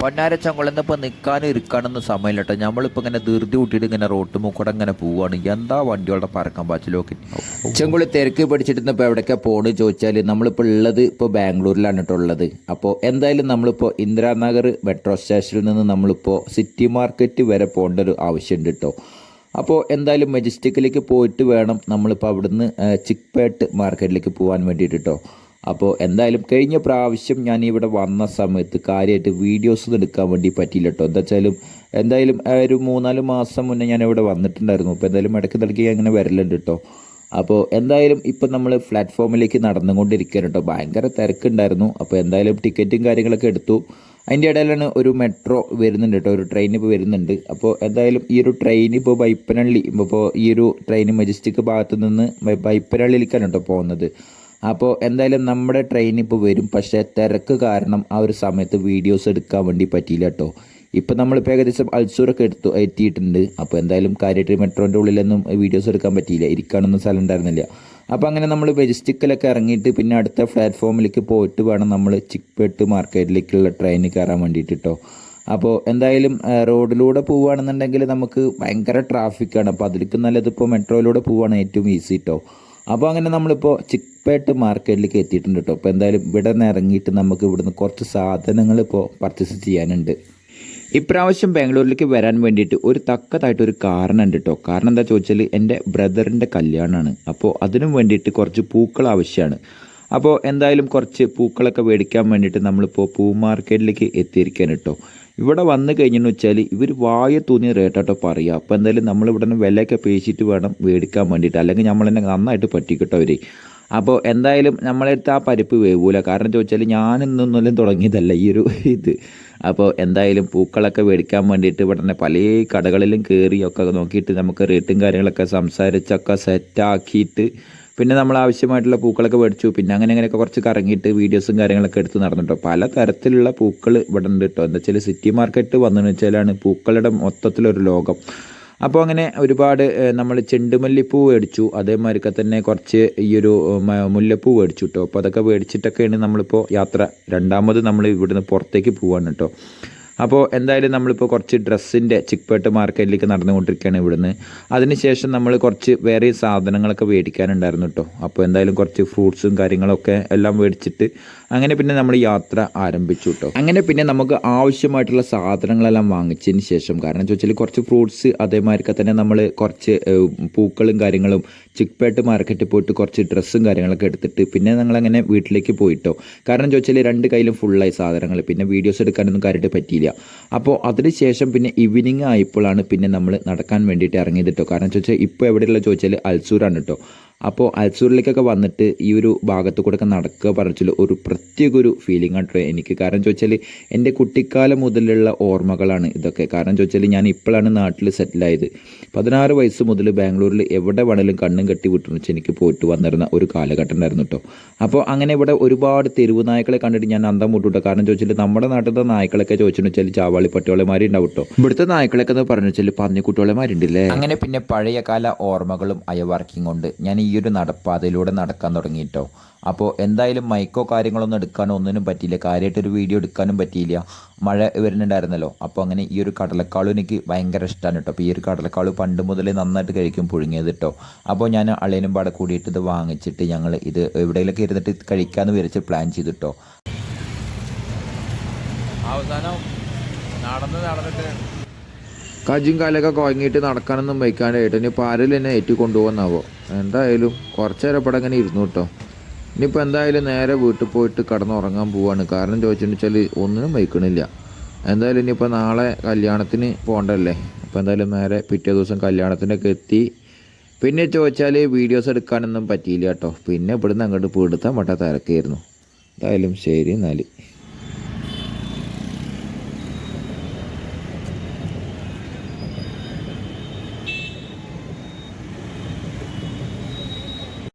പൊന്നാര ചങ്കുളന്ന് ഇപ്പോൾ നിൽക്കാനും ഇരിക്കാനൊന്നും സമയമില്ല കേട്ടോ നമ്മളിപ്പോൾ ഇങ്ങനെ ധൃതി കൂട്ടിയിട്ട് ഇങ്ങനെ റോട്ട് മുക്കൂടെ ഇങ്ങനെ പോവുകയാണ് എന്താ വണ്ടികളുടെ പറക്കാൻ പാച്ചിലൊക്കെ? ചെങ്കുളി തിരക്ക് പിടിച്ചിട്ട് ഇപ്പോൾ എവിടെയൊക്കെ പോകണമെന്ന് ചോദിച്ചാൽ നമ്മളിപ്പോൾ ഉള്ളത് ഇപ്പോൾ ബാംഗ്ലൂരിലാണ് കേട്ടോ ഉള്ളത്. അപ്പോൾ എന്തായാലും നമ്മളിപ്പോൾ ഇന്ദിരാനഗർ മെട്രോ സ്റ്റേഷനിൽ നിന്ന് നമ്മളിപ്പോൾ സിറ്റി മാർക്കറ്റ് വരെ പോകേണ്ട ഒരു ആവശ്യമുണ്ട് കേട്ടോ അപ്പോൾ എന്തായാലും മെജസ്റ്റിക്കിലേക്ക് പോയിട്ട് വേണം നമ്മളിപ്പോൾ അവിടുന്ന് ചിക്പേട്ട് മാർക്കറ്റിലേക്ക് പോകാൻ വേണ്ടിയിട്ട് കേട്ടോ അപ്പോൾ എന്തായാലും കഴിഞ്ഞ പ്രാവശ്യം ഞാൻ ഇവിടെ വന്ന സമയത്ത് കാര്യമായിട്ട് വീഡിയോസ് എടുക്കാൻ വേണ്ടി പറ്റിയില്ല കേട്ടോ എന്താ വെച്ചാലും എന്തായാലും ഒരു മൂന്നാൽ മാസം മുന്നേ ഞാൻ ഇവിടെ വന്നിട്ടുണ്ടായിരുന്നു. അപ്പോൾ എന്തായാലും ഇടയ്ക്ക് ഇടയ്ക്ക് അങ്ങനെ വരലുണ്ട് കേട്ടോ അപ്പോൾ എന്തായാലും ഇപ്പം നമ്മൾ പ്ലാറ്റ്ഫോമിലേക്ക് നടന്നുകൊണ്ടിരിക്കുകയാണ് കേട്ടോ ഭയങ്കര തിരക്കുണ്ടായിരുന്നു. അപ്പോൾ എന്തായാലും ടിക്കറ്റും കാര്യങ്ങളൊക്കെ എടുത്തു. അതിന്റെ ഇടയിലാണ് ഒരു മെട്രോ വരുന്നുണ്ട് കേട്ടോ ഒരു ട്രെയിൻ ഇപ്പോൾ വരുന്നുണ്ട്. അപ്പോൾ എന്തായാലും ഈ ഒരു ട്രെയിൻ ഇപ്പോൾ ബൈപ്പനള്ളി ഇപ്പോൾ ഈ ഒരു ട്രെയിൻ മജസ്റ്റിക് ഭാഗത്ത് നിന്ന് ബൈപ്പനള്ളിയിലേക്കാണ് കേട്ടോ പോകുന്നത്. അപ്പോൾ എന്തായാലും നമ്മുടെ ട്രെയിൻ ഇപ്പോൾ വരും. പക്ഷേ തിരക്ക് കാരണം ആ ഒരു സമയത്ത് വീഡിയോസ് എടുക്കാൻ വേണ്ടി പറ്റിയില്ല കേട്ടോ ഇപ്പം നമ്മളിപ്പോൾ ഏകദേശം അൽസൂറൊക്കെ എടുത്തു എത്തിയിട്ടുണ്ട്. അപ്പോൾ എന്തായാലും കാര്യമായിട്ട് മെട്രോന്റെ ഉള്ളിലൊന്നും വീഡിയോസ് എടുക്കാൻ പറ്റിയില്ല. ഇരിക്കാനൊന്നും സ്ഥലം ഉണ്ടായിരുന്നില്ല. അപ്പോൾ അങ്ങനെ നമ്മൾ വെജിസ്റ്റിക്കലൊക്കെ ഇറങ്ങിയിട്ട് പിന്നെ അടുത്ത പ്ലാറ്റ്ഫോമിലേക്ക് പോയിട്ട് വേണം നമ്മൾ ചിക്പേട്ട് മാർക്കറ്റിലേക്കുള്ള ട്രെയിനിൽ കയറാൻ വേണ്ടിയിട്ട് കേട്ടോ അപ്പോൾ എന്തായാലും റോഡിലൂടെ പോവുകയാണെന്നുണ്ടെങ്കിൽ നമുക്ക് ഭയങ്കര ട്രാഫിക്കാണ് അപ്പോൾ അതിലേക്ക് നല്ലത് ഇപ്പോൾ മെട്രോയിലൂടെ പോവുകയാണ് ഏറ്റവും ഈസി കേട്ടോ അപ്പോൾ അങ്ങനെ നമ്മളിപ്പോൾ ചിക്പേട്ട് മാർക്കറ്റിലേക്ക് എത്തിയിട്ടുണ്ട് കേട്ടോ അപ്പോൾ എന്തായാലും ഇവിടെ നിന്ന് ഇറങ്ങിയിട്ട് നമുക്ക് ഇവിടുന്ന് കുറച്ച് സാധനങ്ങൾ ഇപ്പോൾ പർച്ചേസ് ചെയ്യാനുണ്ട്. ഇപ്രാവശ്യം ബാംഗ്ലൂരിലേക്ക് വരാൻ വേണ്ടിയിട്ട് ഒരു തക്കതായിട്ട് ഒരു കാരണം ഉണ്ട് കേട്ടോ കാരണം എന്താ ചോദിച്ചാൽ എന്റെ ബ്രദറിന്റെ കല്യാണമാണ് അപ്പോൾ അതിനും വേണ്ടിയിട്ട് കുറച്ച് പൂക്കൾ ആവശ്യമാണ്. അപ്പോൾ എന്തായാലും കുറച്ച് പൂക്കളൊക്കെ മേടിക്കാൻ വേണ്ടിയിട്ട് നമ്മളിപ്പോൾ പൂ മാർക്കറ്റിലേക്ക് എത്തിയിരിക്കാൻ കേട്ടോ ഇവിടെ വന്നു കഴിഞ്ഞെന്ന് വെച്ചാൽ ഇവർ വായ തൂന്നിയ റേറ്റാട്ടോ പറയുക. അപ്പോൾ എന്തായാലും നമ്മളിവിടെ നിന്ന് വിലയൊക്കെ പേശിയിട്ട് വേണം മേടിക്കാൻ വേണ്ടിയിട്ട്. അല്ലെങ്കിൽ നമ്മൾ തന്നെ നന്നായിട്ട് പറ്റിക്കട്ടോ അവർ അപ്പോൾ എന്തായാലും നമ്മളെടുത്ത് ആ പരിപ്പ് വേവൂല. കാരണം ചോദിച്ചാൽ ഞാൻ ഇന്നൊന്നും തുടങ്ങിയതല്ല ഈ ഒരു ഇത്. അപ്പോൾ എന്തായാലും പൂക്കളൊക്കെ മേടിക്കാൻ വേണ്ടിയിട്ട് ഇവിടെ തന്നെ പല കടകളിലും കയറിയൊക്കെ നോക്കിയിട്ട് നമുക്ക് റേറ്റും കാര്യങ്ങളൊക്കെ സംസാരിച്ചൊക്കെ സെറ്റാക്കിയിട്ട് പിന്നെ നമ്മൾ ആവശ്യമായിട്ടുള്ള പൂക്കളൊക്കെ മേടിച്ചു. പിന്നെ അങ്ങനെ അങ്ങനെയൊക്കെ കുറച്ച് കറങ്ങിയിട്ട് വീഡിയോസും കാര്യങ്ങളൊക്കെ എടുത്ത് നടന്നിട്ടോ. പല തരത്തിലുള്ള പൂക്കൾ ഇവിടെ ഉണ്ട് കേട്ടോ എന്താ വെച്ചാൽ സിറ്റി മാർക്കറ്റ് വന്നതെന്ന് വെച്ചാലാണ് പൂക്കളുടെ മൊത്തത്തിലൊരു ലോകം. അപ്പോൾ അങ്ങനെ ഒരുപാട് നമ്മൾ ചെണ്ടുമല്ലിപ്പൂ മേടിച്ചു. അതേമാതിരിക്കെ തന്നെ കുറച്ച് ഈ ഒരു മുല്ലപ്പൂ മേടിച്ചു കേട്ടോ അപ്പോൾ അതൊക്കെ മേടിച്ചിട്ടൊക്കെയാണ് നമ്മളിപ്പോൾ യാത്ര. രണ്ടാമത് നമ്മൾ ഇവിടുന്ന് പുറത്തേക്ക് പോവാണ് കേട്ടോ അപ്പോൾ എന്തായാലും നമ്മളിപ്പോൾ കുറച്ച് ഡ്രസ്സിന്റെ ചിക്പേട്ട് മാർക്കറ്റിലേക്ക് നടന്നുകൊണ്ടിരിക്കുകയാണ് ഇവിടുന്ന്. അതിനുശേഷം നമ്മൾ കുറച്ച് വേറെ സാധനങ്ങളൊക്കെ മേടിക്കാനുണ്ടായിരുന്നു കേട്ടോ. അപ്പോൾ എന്തായാലും കുറച്ച് ഫ്രൂട്ട്സും കാര്യങ്ങളൊക്കെ എല്ലാം മേടിച്ചിട്ട് അങ്ങനെ പിന്നെ നമ്മൾ യാത്ര ആരംഭിച്ചു കേട്ടോ. അങ്ങനെ പിന്നെ നമുക്ക് ആവശ്യമായിട്ടുള്ള സാധനങ്ങളെല്ലാം വാങ്ങിച്ചതിന് ശേഷം കാരണം വെച്ചാൽ കുറച്ച് ഫ്രൂട്ട്സ് അതേമാതിരിക്കെ തന്നെ നമ്മൾ കുറച്ച് പൂക്കളും കാര്യങ്ങളും ചിക്പേട്ട് മാർക്കറ്റിൽ പോയിട്ട് കുറച്ച് ഡ്രസ്സും കാര്യങ്ങളൊക്കെ എടുത്തിട്ട് പിന്നെ ഞങ്ങളങ്ങനെ വീട്ടിലേക്ക് പോയിട്ടോ കാരണം വെച്ചാൽ രണ്ട് കയ്യിലും ഫുള്ളായി സാധനങ്ങൾ പിന്നെ വീഡിയോസ് എടുക്കാനൊന്നും കാര്യമായിട്ട് പറ്റിയില്ല. അപ്പോൾ അതിനുശേഷം പിന്നെ ഈവനിങ് ആയപ്പോഴാണ് പിന്നെ നമ്മൾ നടക്കാൻ വേണ്ടിയിട്ട് ഇറങ്ങിയത് കേട്ടോ കാരണം വെച്ചാൽ ഇപ്പോൾ എവിടെയുള്ള ചോദിച്ചാൽ അൽസൂരാണ് കേട്ടോ അപ്പോൾ അൽസൂറിലേക്കൊക്കെ വന്നിട്ട് ഈ ഒരു ഭാഗത്ത് കൂടെ ഒക്കെ നടക്കുക പറഞ്ഞാൽ ഒരു പ്രത്യേക ഒരു ഫീലിംഗ് ആട്ടോ എനിക്ക്. കാരണം ചോദിച്ചാൽ എന്റെ കുട്ടിക്കാലം മുതലുള്ള ഓർമ്മകളാണ് ഇതൊക്കെ. കാരണം ചോദിച്ചാൽ ഞാൻ ഇപ്പോഴാണ് നാട്ടിൽ സെറ്റിലായത് പതിനാറ് വയസ്സ് മുതൽ ബാംഗ്ലൂരിൽ എവിടെ വേണേലും കണ്ണും കെട്ടി വിട്ടു വെച്ച് എനിക്ക് പോയിട്ട് വന്നിരുന്ന ഒരു കാലഘട്ടം ഉണ്ടായിരുന്നു കേട്ടോ അപ്പോൾ അങ്ങനെ ഇവിടെ ഒരുപാട് തെരുവ് നായ്ക്കളെ കണ്ടിട്ട് ഞാൻ അന്തം മുട്ടുട്ടോ കാരണം ചോദിച്ചാൽ നമ്മുടെ നാട്ടിലത്തെ നായ്ക്കളൊക്കെ ചോദിച്ചെന്ന് വെച്ചാൽ ചാവാളി പട്ടിയോളമാരി ഉണ്ടാവും കേട്ടോ ഇവിടുത്തെ നായ്ക്കളൊക്കെ എന്ന് പറഞ്ഞു വെച്ചാൽ പന്നിക്കുട്ടിയോളമാരുണ്ടല്ലേ അങ്ങനെ പിന്നെ പഴയ കാല ഓർമ്മകളും അയവർക്കിങ് കൊണ്ട് ഞാൻ ഈ ഒരു നടപ്പാതയിലൂടെ നടക്കാൻ തുടങ്ങിയിട്ടോ? അപ്പോൾ എന്തായാലും മൈക്കോ കാര്യങ്ങളൊന്നും എടുക്കാനോ ഒന്നിനും പറ്റിയില്ല. കാര്യമായിട്ടൊരു വീഡിയോ എടുക്കാനും പറ്റിയില്ല. മഴ വരുന്നുണ്ടായിരുന്നല്ലോ. അപ്പോൾ അങ്ങനെ ഈ ഒരു കടലക്കാളും എനിക്ക് ഭയങ്കര ഇഷ്ടമാണ് കേട്ടോ അപ്പോൾ ഈ ഒരു കടലക്കാൾ പണ്ട് മുതലേ നന്നായിട്ട് കഴിക്കും പുഴുങ്ങിയത് കേട്ടോ അപ്പോൾ ഞാൻ അളേനും പാടെ കൂടിയിട്ട് ഇത് വാങ്ങിച്ചിട്ട് ഞങ്ങൾ ഇത് എവിടെയെങ്കിലൊക്കെ ഇരുന്നിട്ട് കഴിക്കാമെന്ന് വിചാരിച്ച് പ്ലാൻ ചെയ്തിട്ടോ അവസാനം നടന്ന് നടന്നിട്ട് കജ്ജും കാലൊക്കെ കുഴങ്ങിയിട്ട് നടക്കാനൊന്നും വയ്ക്കാണ്ടായിട്ട് ഇനി പാരൽ എന്നെ ഏറ്റി കൊണ്ടുപോകുന്നാവോ എന്തായാലും കുറച്ച് നേരം ഇവിടെ അങ്ങനെ ഇരുന്നു കേട്ടോ. ഇനിയിപ്പോൾ എന്തായാലും നേരെ വീട്ടിൽ പോയിട്ട് കിടന്നുറങ്ങാൻ പോവാണ്. കാരണം ചോദിച്ചെന്ന് വെച്ചാൽ ഒന്നിനും വയ്ക്കണില്ല. എന്തായാലും ഇനിയിപ്പോൾ നാളെ കല്യാണത്തിന് പോകണ്ടല്ലേ അപ്പോൾ എന്തായാലും നേരെ പിറ്റേ ദിവസം കല്യാണത്തിനൊക്കെ എത്തി. പിന്നെ ചോദിച്ചാൽ വീഡിയോസ് എടുക്കാനൊന്നും പറ്റിയില്ല കേട്ടോ. പിന്നെ ഇവിടുന്ന് അങ്ങോട്ട് പിടുത്താൻ പറ്റാത്ത തിരക്കായിരുന്നു. എന്തായാലും ശരി എന്നാൽ